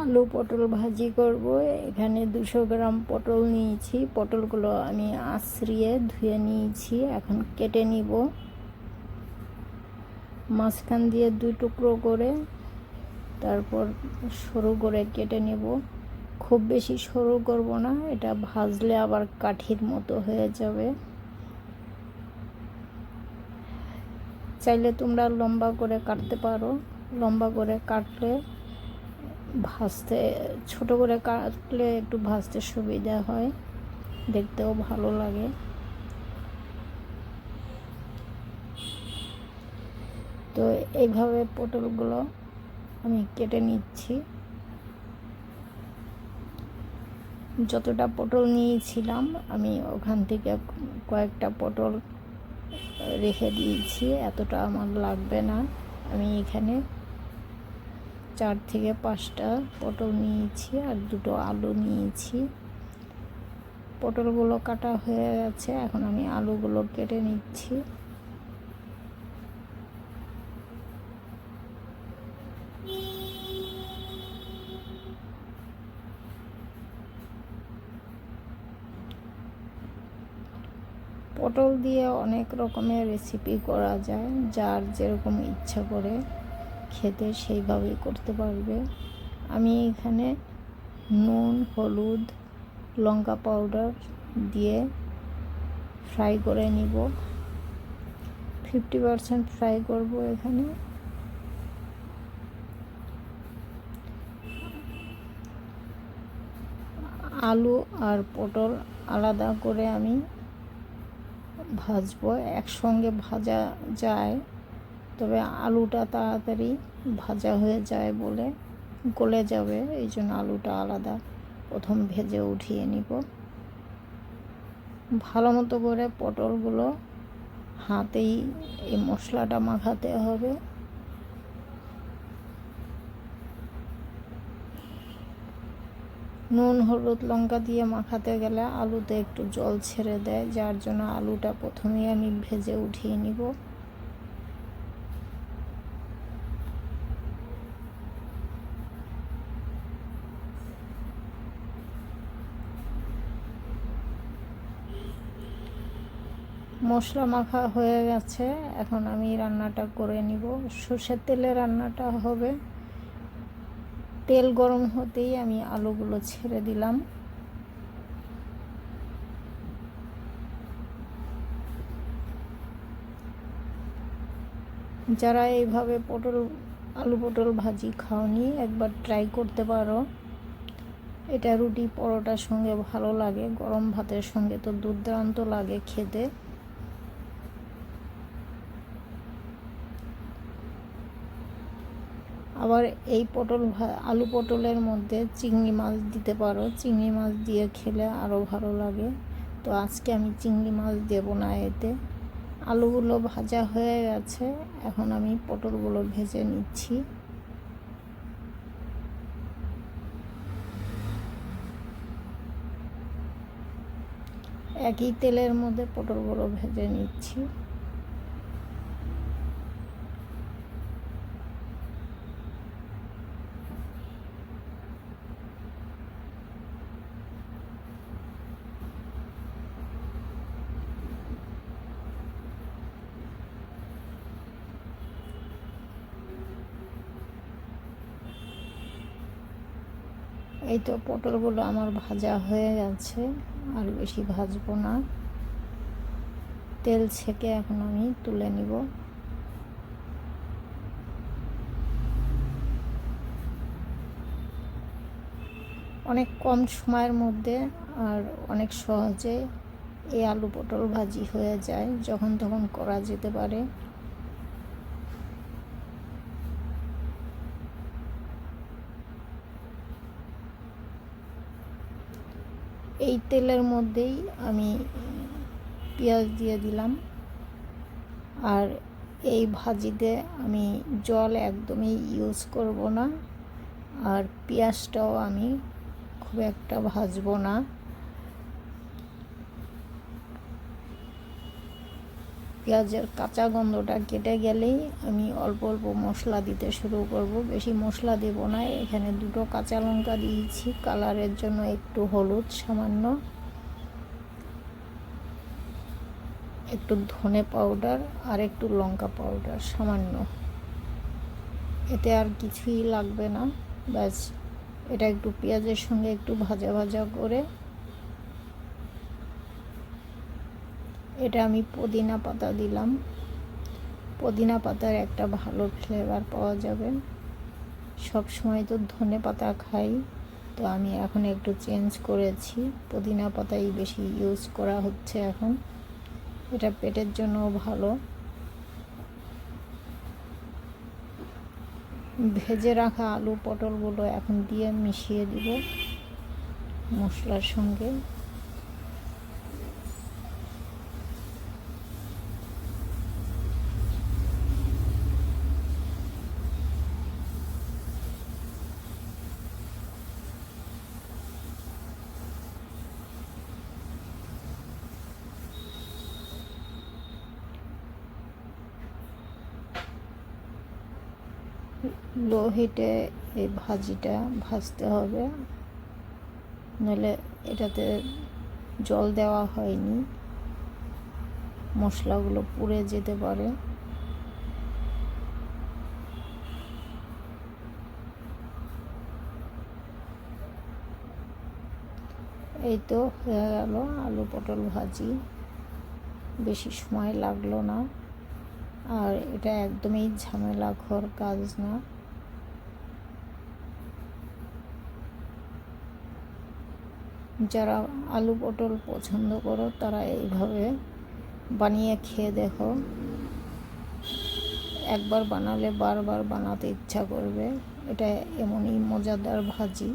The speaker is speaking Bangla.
আলু পটল ভাজি করব। এখানে দুশো গ্রাম পটল নিয়েছি। পটলগুলো আমি আশ্রিয়ে ধুয়ে নিয়েছি। এখন কেটে নিব। মাঝখান দিয়ে দুই টুকরো করে তারপর সরু করে কেটে নেব। খুব বেশি সরু করব না, এটা ভাজলে আবার কাঠির মতো হয়ে যাবে। চাইলে তোমরা লম্বা করে কাটতে পারো। লম্বা করে কাটলে ভাজতে ছোট করে কাটলে একটু ভাজতে সুবিধা হয়। দেখতেও ভালো লাগে। তো এইভাবে পটলগুলো আমি কেটে নিচ্ছি। যতটা পটল নিয়েছিলাম, আমি ওখান থেকে কয়েকটা পটল রেখে দিয়েছি। এতটা আমার লাগবে না। আমি এখানে চার থেকে পাঁচটা পটল নিয়েছি আর দুটো আলু নিয়েছি। পটলগুলো কাটা হয়ে গেছে, এখন আমি আলুগুলো কেটে নিচ্ছি। পটল দিয়ে অনেক রকমের রেসিপি করা যায়, যার যেরকম ইচ্ছা করে। খেতে সেইভাবেই করতে পারবে। আমি এখানে নুন, হলুদ, লঙ্কা পাউডার দিয়ে ফ্রাই করে নিব। ফিফটি পারসেন্ট ফ্রাই করব এখানে। আলু আর পটল আলাদা করে আমি ভাজবো। একসঙ্গে ভাজা যায়। তবে আলুটা তাড়াতাড়ি ভাজা হয়ে যায় বলে গলে যাবে, এই জন্য আলুটা আলাদা। প্রথম ভেজে উঠিয়ে নিব। ভালো মতো করে পটলগুলো হাতেই এই মশলাটা মাখাতে হবে। নুন, হলুদ, লঙ্কা দিয়ে মাখাতে গেলে আলুতে একটু জল ছেড়ে দেয়, যার জন্য আলুটা প্রথমেই আমি ভেজে উঠিয়ে নিব। মশলা মাখা হয়ে গেছে। এখন আমি রান্নাটা করে নিব। সর্ষের তেলে রান্নাটা হবে। তেল গরম হতেই আমি আলুগুলো ছেড়ে দিলাম। যারা এইভাবে পটল, আলু পটল ভাজি খাওনি, একবার ট্রাই করতে পারো। এটা রুটি পরোটার সঙ্গে ভালো লাগে। গরম ভাতের সঙ্গে তো দুর্দান্ত লাগে খেতে। আবার এই পটল আলু পটলের মধ্যে চিংড়ি মাছ দিতে পারো। চিংড়ি মাছ দিয়ে খেলে আরও ভালো লাগে। তো আজকে আমি চিংড়ি মাছ দেব না এতে। আলুগুলো ভাজা হয়ে গেছে। এখন আমি পটলগুলো ভেজে নিচ্ছি। একই তেলের মধ্যে পটলগুলো ভেজে নিচ্ছি। এই তো পটলগুলো আমার ভাজা হয়ে গেছে, আর বেশি ভাজবো না। তেল ছেঁকে এখন আমি তুলে নিব। অনেক কম সময়ের মধ্যে আর অনেক সহজে এই আলু পটল ভাজি হয়ে যায়, যখন তখন করা যেতে পারে। এই তেলের মধ্যেই আমি পেঁয়াজ দিয়ে দিলাম। আর এই ভাজিতে আমি জল একদমই ইউজ করব না। আর পেঁয়াজটাও আমি খুব একটা ভাজবো না। পেঁয়াজের কাঁচা গন্ধটা কেটে গেলেই আমি অল্প অল্প মশলা দিতে শুরু করব। বেশি মশলা দেব না। এখানে দুটো কাঁচা লঙ্কা দিয়েছি। কালারের জন্য একটু হলুদ সামান্য। একটু ধনে পাউডার আর একটু লঙ্কা পাউডার সামান্য। এতে আর কিছুই লাগবে না। ব্যাস, এটা একটু পেঁয়াজের সঙ্গে একটু ভাজা ভাজা করে এটা আমি পুদিনা পাতা দিলাম। পুদিনা পাতার একটা ভালো ফ্লেভার পাওয়া যাবে। সব সময় তো ধনে পাতা খাই, তো আমি এখন একটু চেঞ্জ করেছি। পুদিনা পাতাই বেশি ইউজ করা হচ্ছে এখন। এটা পেটের জন্য ভালো। ভেজে রাখা আলু পটলগুলো এখন দিয়ে মিশিয়ে দিব মশলার সঙ্গে। লো হিটে এই ভাজিটা ভাজতে হবে। নইলে এটাতে জল দেওয়া হয়নি। মশলাগুলো পুড়ে যেতে পারে। এই তো হয়ে গেল আলু পটল ভাজি। বেশি সময় লাগল না। আর এটা একদমই ঝামেলা ঘর কাজ না। যারা আলু পটল পছন্দ করো, তারা এইভাবে বানিয়ে খেয়ে দেখো। একবার বানালে বারবার বানাতে ইচ্ছা করবে। এটা এমনই মজাদার ভাজি।